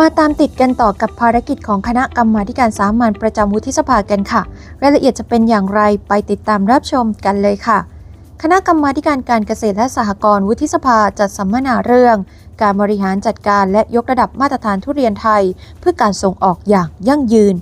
มาตามติดกันต่อกับภารกิจของคณะกรรมาการสามัญประจำวุฒิสภากันค่ะ รายละเอียดจะเป็นอย่างไรไปติดตามรับชมกันเลยค่ะ คณะกรรมาการการเกษตรและสหกรณ์วุฒิสภาจัดสัมมนาเรื่อง การบริหารจัดการและยกระดับมาตรฐานทุเรียนไทย เพื่อการส่งออกอย่างยั่งยืน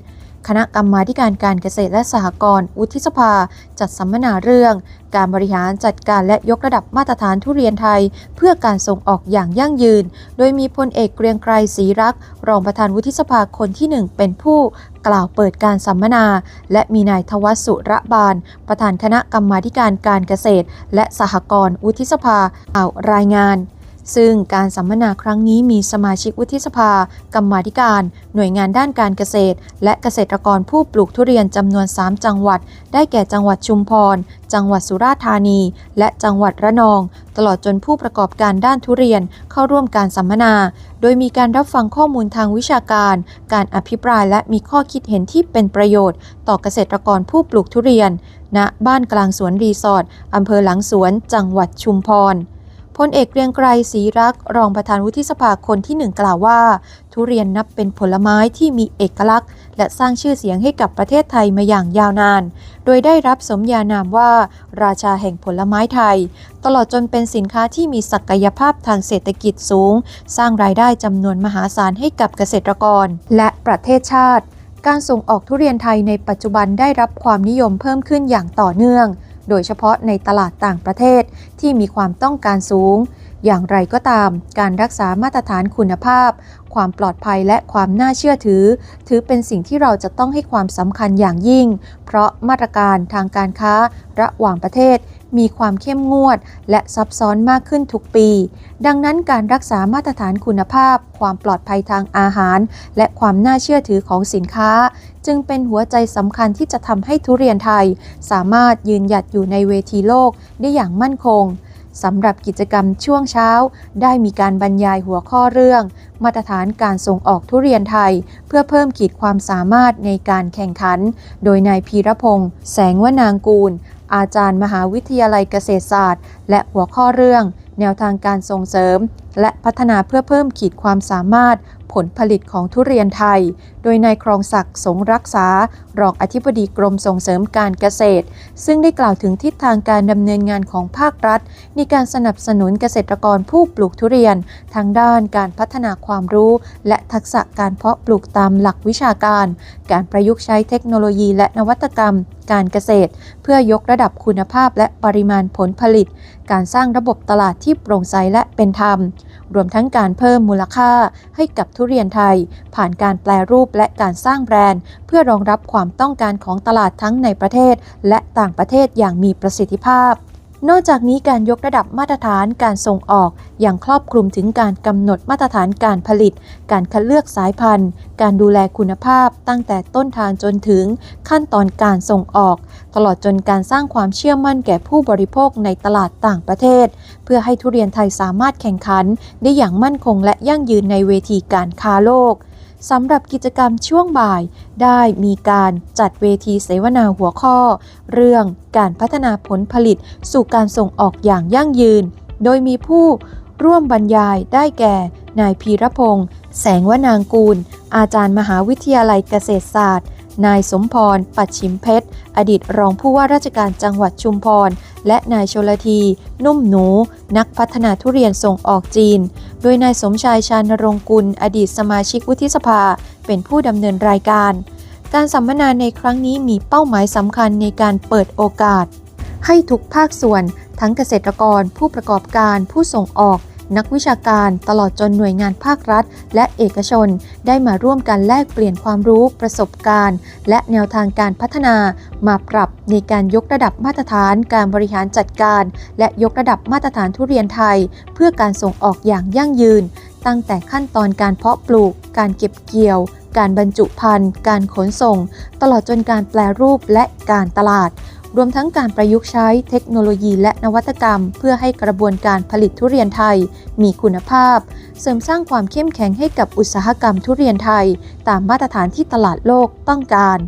คณะกรรมาการการเกษตรและสหกรณ์วุฒิสภา จัดสัมมนาเรื่อง การบริหารจัดการและยกระดับมาตรฐานทุเรียนไทย เพื่อการส่งออกอย่างยั่งยืน โดยมีพลเอกเกรียงไกรศรีรัก รองประธานวุฒิสภาคนที่หนึ่งเป็นผู้กล่าวเปิดการสัมมนา และมีนายทวัชสุระบาล ประธานคณะกรรมาการการเกษตร และสหกรณ์วุฒิสภาอ่าวรายงาน ซึ่งการสัมมนาครั้งนี้มีสมาชิกวุฒิสภา กรรมาธิการ หน่วยงานด้านการเกษตร และเกษตรกรผู้ปลูกทุเรียนจำนวน 3 จังหวัด ได้แก่จังหวัดชุมพร จังหวัดสุราษฎร์ธานี และจังหวัดระนอง ตลอดจนผู้ประกอบการด้านทุเรียนเข้าร่วมการสัมมนา โดยมีการรับฟังข้อมูลทางวิชาการ การอภิปรายและมีข้อคิดเห็นที่เป็นประโยชน์ ต่อเกษตรกรผู้ปลูกทุเรียน ณ บ้านกลางสวนรีสอร์ทอำเภอหลังสวน จังหวัดชุมพร พลเอกเรียงไกรศรีรักรองประธานวุฒิสภาคนที่หนึ่งกล่าวว่า ทุเรียนนับเป็นผลไม้ที่มีเอกลักษณ์ และสร้างชื่อเสียงให้กับประเทศไทยมาอย่างยาวนาน โดยได้รับสมญานามว่า ราชาแห่งผลไม้ไทย ตลอดจนเป็นสินค้าที่มีศักยภาพทางเศรษฐกิจสูง สร้างรายได้จำนวนมหาศาลให้กับเกษตรกร และประเทศชาติ การส่งออกทุเรียนไทยในปัจจุบันได้รับความนิยมเพิ่มขึ้นอย่างต่อเนื่อง โดยเฉพาะในตลาดต่างประเทศที่มีความต้องการสูง อย่างไรก็ตาม การรักษามาตรฐานคุณภาพ ความปลอดภัยและความน่าเชื่อถือ ถือเป็นสิ่งที่เราจะต้องให้ความสำคัญอย่างยิ่ง เพราะมาตรการทางการค้าระหว่างประเทศมีความเข้มงวด และซับซ้อนมากขึ้นทุกปี ดังนั้นการรักษามาตรฐานคุณภาพ ความปลอดภัยทางอาหาร และความน่าเชื่อถือของสินค้า จึงเป็นหัวใจสำคัญที่จะทำให้ทุเรียนไทย สามารถยืนหยัดอยู่ในเวทีโลกได้อย่างมั่นคงสำหรับกิจกรรมช่วงเช้า ได้มีการบรรยายหัวข้อเรื่อง มาตรฐานการส่งออกทุเรียนไทย เพื่อเพิ่มขีดความสามารถในการแข่งขัน โดยนายพีรพงษ์แสงวนางกูล อาจารย์มหาวิทยาลัยเกษตรศาสตร์ และหัวข้อเรื่อง แนวทางการส่งเสริม และพัฒนาเพื่อเพิ่มขีดความสามารถผลผลิตของทุเรียนไทย โดยนายครองศักดิ์สงรักษา รองอธิบดีกรมส่งเสริมการเกษตร ซึ่งได้กล่าวถึงทิศทางการดำเนินงานของภาครัฐ ในการสนับสนุนเกษตรกรผู้ปลูกทุเรียน ทางด้านการพัฒนาความรู้ และทักษะการเพาะปลูกตามหลักวิชาการ การประยุกต์ใช้เทคโนโลยีและนวัตกรรม การเกษตร เพื่อยกระดับคุณภาพและปริมาณผลผลิต การสร้างระบบตลาดที่โปร่งใสและเป็นธรรมรวมทั้งการเพิ่มมูลค่าให้กับทุเรียนไทย ผ่านการแปลรูปและการสร้างแบรนด์ เพื่อรองรับความต้องการของตลาดทั้งในประเทศและต่างประเทศอย่างมีประสิทธิภาพ นอกจากนี้การยกระดับมาตรฐานการส่งออกอย่างครอบคลุมถึงการกำหนดมาตรฐานการผลิต การคัดเลือกสายพันธุ์ การดูแลคุณภาพตั้งแต่ต้นทางจนถึงขั้นตอนการส่งออก ตลอดจนการสร้างความเชื่อมั่นแก่ผู้บริโภคในตลาดต่างประเทศ เพื่อให้ทุเรียนไทยสามารถแข่งขัน ได้อย่างมั่นคงและยั่งยืนในเวทีการค้าโลก สำหรับกิจกรรมช่วงบ่าย ได้มีการจัดเวทีเสวนาหัวข้อ เรื่องการพัฒนาผลผลิตสู่การส่งออกอย่างยั่งยืน โดยมีผู้ร่วมบรรยายได้แก่ นายพีรพงษ์แสงวนางกูล อาจารย์มหาวิทยาลัยเกษตรศาสตร์ นายสมพร ปัดชิมเพชร อดีตรองผู้ว่าราชการจังหวัดชุมพร และนายชลที นุ่มหนู นักพัฒนาทุเรียนส่งออกจีน โดยนายสมชายชานรงค์กุล อดีตสมาชิกวุฒิสภา เป็นผู้ดำเนินรายการ การสัมมนาในครั้งนี้มีเป้าหมายสำคัญในการเปิดโอกาส ให้ทุกภาคส่วน ทั้งเกษตรกร ผู้ประกอบการ ผู้ส่งออก นักวิชาการตลอดจนหน่วยงานภาครัฐ และเอกชน ได้มาร่วมกันแลกเปลี่ยนความรู้ประสบการณ์ และแนวทางการพัฒนา มาปรับในการยกระดับมาตรฐานการบริหารจัดการ และยกระดับมาตรฐานทุเรียนไทย เพื่อการส่งออกอย่างยั่งยืน ตั้งแต่ขั้นตอนการเพาะปลูก การเก็บเกี่ยวการบรรจุภัณฑ์ การขนส่ง ตลอดจนการแปลรูปและการตลาด รวมทั้งการประยุกต์ใช้เทคโนโลยีและนวัตกรรม เพื่อให้กระบวนการผลิตทุเรียนไทย มีคุณภาพ เสริมสร้างความเข้มแข็งให้กับอุตสาหกรรมทุเรียนไทย ตามมาตรฐานที่ตลาดโลกต้องการ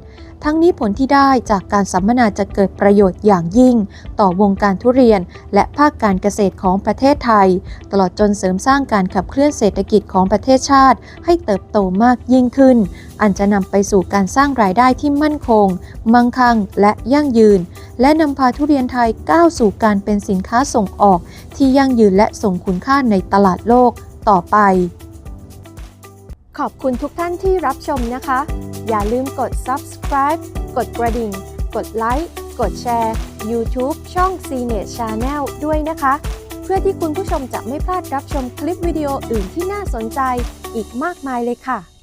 ทั้งนี้ผลที่ได้จากการสัมมนาจะเกิดประโยชน์อย่างยิ่ง ต่อวงการทุเรียน และภาคการเกษตรของประเทศไทย ตลอดจนเสริมสร้างการขับเคลื่อนเศรษฐกิจของประเทศชาติ ให้เติบโตมากยิ่งขึ้น อันจะนำไปสู่การสร้างรายได้ที่มั่นคง มั่งคั่ง และยั่งยืน และนำพาทุเรียนไทยก้าวสู่การเป็นสินค้าส่งออก ที่ยั่งยืนและส่งคุณค่าในตลาดโลกต่อไป ขอบคุณทุกท่านที่รับชมนะคะ อย่าลืมกด subscribe กดกระดิ่ง กดไลค์ กดแชร์ YouTube ช่อง CNET Channel ด้วยนะคะ เพื่อที่คุณผู้ชมจะไม่พลาดรับชมคลิปวิดีโออื่นที่น่าสนใจอีกมากมายเลยค่ะ